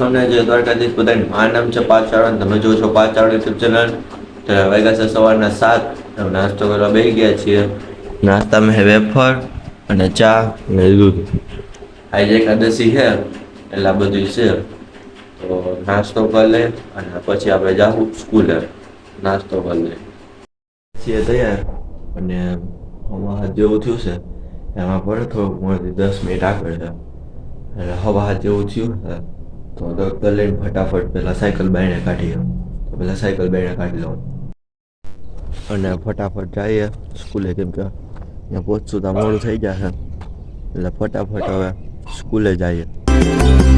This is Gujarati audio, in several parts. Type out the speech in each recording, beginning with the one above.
સૌને જય દ્વારકાધીશ બધાને મારું નામ છે પાચાળ તમે જો છો પાચાળ યુટ્યુબ ચેનલ વાગ્યા સવારના સાત. નાસ્તો કરવા બેસી ગયા છીએ. નાસ્તામાં હે વેફર અને ચા અને દૂધ. આજે એકાદશી છે, એટલે બધું છે. તો નાસ્તો કરી લે અને પછી આપણે જાવું સ્કૂલે. નાસ્તો કરી લે છીએ તૈયાર. અને હવા જેવું થયું છે. એમાં પડે થોડુંક મોડેથી દસ મિનિટ આગળ છે. એટલે હવા જેવું થયું તો ડૉક્ટર લઈને ફટાફટ પહેલાં સાયકલ બાયણે કાઢીએ. તો પહેલાં સાયકલ બાયણે કાઢી લઉં. અને ફટાફટ જઈએ સ્કૂલે કેમ કે ત્યાં પહોંચશું તો મોડું થઈ જશે. એટલે ફટાફટ હવે સ્કૂલે જઈએ.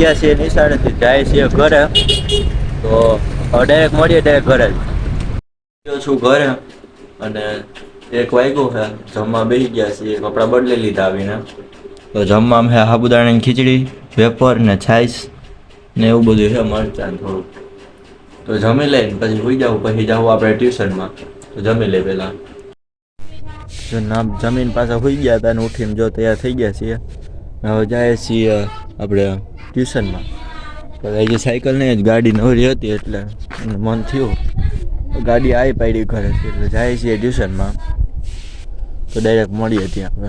ગયા છીએ નિશાળેથી જાય છીએ ઘરે, તો ડાયરેક્ટ મળીએ ડાયરેક્ટ ઘરે જ. છું ઘરે, અને એક વાગ્યું છે, જમવા બેસી ગયા છીએ, કપડાં બદલી લીધા આવીને. તો જમવામાં છે સાબુદાણાની ખીચડી વેપર ને છાઈસ ને એવું બધું છે, મરચાં થોડું તો જમી લઈને પછી સુઈ જાવ પછી જાવ આપણે ટ્યુશનમાં. તો જમી લે પહેલાં. જો ના જમીન પાછા સુઈ ગયા હતા ને ઉઠીને જો તૈયાર થઈ ગયા છીએ. હવે જાય છીએ આપણે ટ્યુશનમાં. હજી સાયકલ નહીં જ ગાડી નવરી હતી એટલે મન થયું. ગાડી આવી પાડી ઘરેથી એટલે જાય છીએ ટ્યુશનમાં. તો ડાયરેક્ટ મળીએ ત્યાં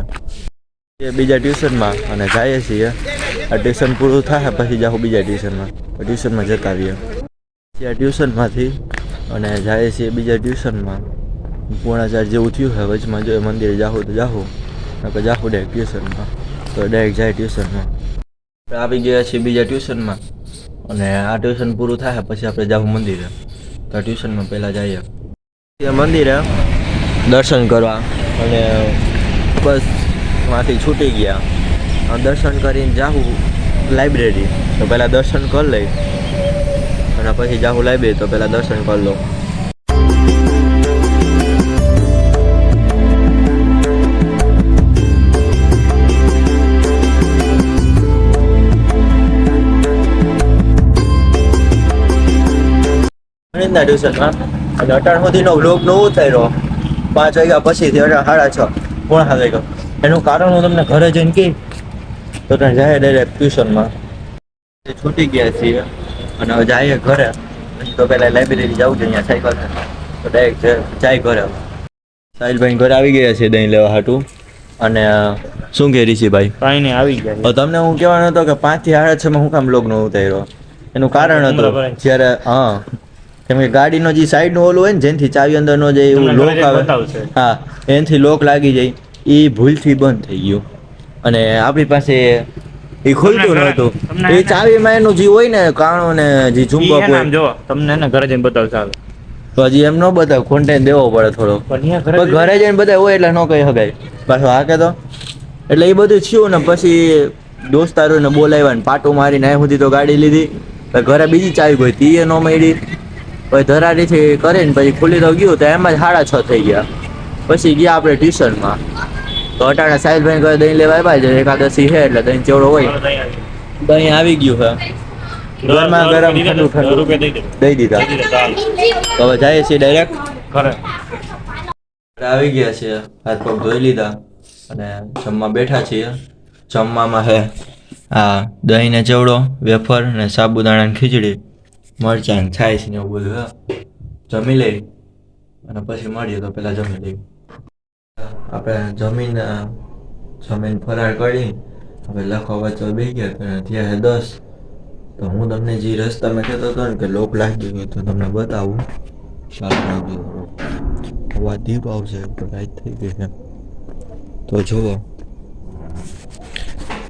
આપણે બીજા ટ્યુશનમાં અને જઈએ છીએ. આ ટ્યુશન પૂરું થાય પછી જાઉં બીજા ટ્યુશનમાં. ટ્યુશનમાં જતા આવીએ ત્યાં ટ્યુશનમાંથી અને જઈએ છીએ બીજા ટ્યુશનમાં. ચાર જેવું થયું હોય વચમાં જો મંદિરે જાઉં તો જાઉં નકર જાઉં ડાયરેક્ટ ટ્યુશનમાં. તો ડાયરેક્ટ જાય ટ્યુશનમાં. આવી ગયા છીએ બીજા ટ્યુશનમાં. અને આ ટ્યુશન પૂરું થાય પછી આપણે જાવું મંદિરે. તો ટ્યુશનમાં પહેલાં જઈએ. ત્યાં મંદિરે દર્શન કરવા. અને બસમાંથી છૂટી ગયા. આ દર્શન કરીને જાવું લાઇબ્રેરી. તો પહેલાં દર્શન કરી લઈ. અને પછી જાવું લાઇબ્રેરી, તો પહેલાં દર્શન કરી લઉં. ગણિતના ટ્યુશનમાં અને અટાણ સુધીનો વ્લોગ નવો થઈ રહ્યો પાંચ વાગ્યા પછીથી અટાણ સાડા છ પોણા સાત વાગ્યા. એનું કારણ હું તમને ઘરે જઈને કહી તો ત્યાં જાય ડાયરેક્ટ ટ્યુશનમાં. છૂટી ગયા છીએ અને હવે જઈએ ઘરે. પછી તો પહેલાં લાઇબ્રેરી જવું છે અહીંયા સાયકલ તો ડાયરેક્ટ જાય ઘરે. સાહિલભાઈ ઘરે આવી ગયા છે દહીં લેવા હાટું. અને શું કહે ઋષિભાઈ? કાંઈ નહીં આવી ગયા તમને હું કહેવાનો હતો કે પાંચથી સાડા છ માં હું કામ લોગ નો ઉતાર્યો એનું કારણ હતું. જ્યારે હા. કેમ કે ગાડીનો જે સાઈડનું ઓલું હોય ને જેનથી ચાવી અંદર નો જે એવું લોક આવે હા એનાથી લોક લાગી જાય એ ભૂલથી બંધ થઈ ગયું. અને આપણી પાસે એ ખુલતું નહોતું. એ ચાવીમાં એનું જે હોય ને કાણો ને જે ઝુંબક હોય જો તમને એને ઘરે જઈને બતાવશે આવે તો હજી એમ ન બતાવ કોન્ટેન્ટ દેવો પડે થોડો. પણ ઘરે જઈને બધા હોય એટલે ન કહી શકાય. પાછો હાકે તો? એટલે એ બધું થયું ને પછી દોસ્તારોને બોલાવ્યા ને પાટું મારીને અહીં સુધી તો ગાડી લીધી. ઘરે બીજી ચાવી ગઈ તી એ ન મળી. પછી ધરાડીથી કરીને પછી ખુલ્લી તો ગયું તો એમાં જ સાડા છ થઈ ગયા. પછી ગયા આપણે ટ્યુશનમાં. તો અટાણે સાહેબભાઈ કહે દહીં લેવા આવ્યા છે એકાદશી છે એટલે દહીં ચેવડો હોય. દહીં આવી ગયું છે. ગરમા ગરમ ઠંડુ ઠંડુ દઈ દીધા. તો હવે જઈએ છીએ ડાયરેક્ટ ઘરે આવી ગયા છીએ. હાથ પગ ધોઈ લીધા અને જમવા બેઠા છીએ. જમવામાં છે આ દહીં ને ચવડો વેફર ને સાબુદાણાની ખીચડી. મરચાં ને છાશ ને એવું બધું છે જમી લઈ. અને પછી મળીએ તો પેલા જમી લઈએ. આપણે જમીન જમીન ફરાર કરી, હવે લખવા વાંચવા બે ગયા ત્યારે ત્યાં દસ. તો હું તમને જે રસ્તા મેં કહેતો હતો ને કે લોક લાગી ગયો તો તમને બતાવું. ચાલો રાખજો હવા દીપ આવશે તો રાઈટ થઈ ગઈ છે. તો જુઓ.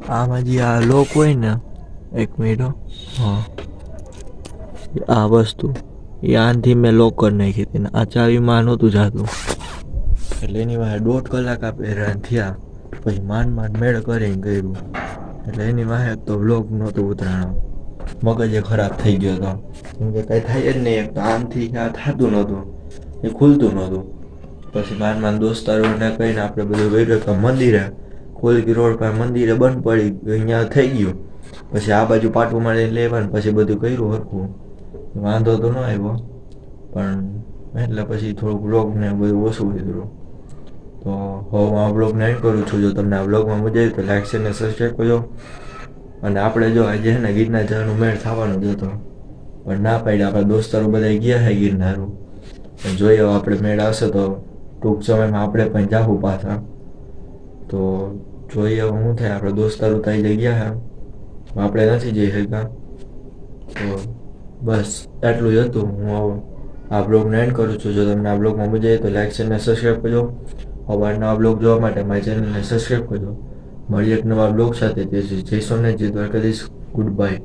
આમાં જે આ લોક હોય ને, એક મિનિટ હો. આ વસ્તુ. એ આનથી મેં લોક કરી નાખી હતી આ ચાવીમાં નહોતું જાતું. એટલે એની વાહે દોઢ કલાક આપણે હેરાન થયા. પછી માંડ માંડ મેળ કરીને કર્યું એટલે એની વાહે તો બ્લોક નહોતું ઉતરાણો. મગજ એ ખરાબ થઈ ગયો હતો. કેમ કે કંઈ થાય જ નહીં એક તો આમથી આ થતું નહોતું. એ ખુલતું નહોતું. પછી માંડ માંડ દોસ્તારોને કહીને આપણે બધું કે મંદિરે કોલકી રોડ પર મંદિરે બંધ પડી અહીંયા થઈ ગયું. પછી આ બાજુ પાટું મારી લેવાનું, પછી બધું કર્યું હરખું. વાંધો તો ન આવ્યો, પણ એટલે પછી થોડુંક બ્લોગ ને બધું ઓછું કીધું તો હવે હું આ બ્લોગને એન્ડ કરું છું. જો તમને આ બ્લોગમાં મજા આવી તો લાઈક શેર ને સબસ્ક્રાઈબ કરજો. અને આપણે જો આજે છે ને ગીરના જવાનું મેળ થવાનો જ હતો. પણ ના પાડ્યા, આપણા દોસ્તારો બધા ગયા છે ગિરનારું પણ જોઈએ આપણે મેળ આવશે તો ટૂંક સમયમાં આપણે પણ જાવું પાછા. તો જોઈએ શું થાય, આપણા દોસ્તારો તો આવી ગયા છે. આપણે નથી જઈ શક્યા. તો બસ એટલું જ હતું. હું આ બ્લોગને એન્ડ કરું છું. જો તમને આ બ્લોગમાં મજા આવી તો લાઈક શેર અને સબસ્ક્રાઈબ કરજો. અવારના બ્લોગ જોવા માટે મારી ચેનલને સબસ્ક્રાઈબ કરજો. મળી એક નવા બ્લોગ સાથે. તે જય સોનેજી દ્વારકાધીશ. Good bye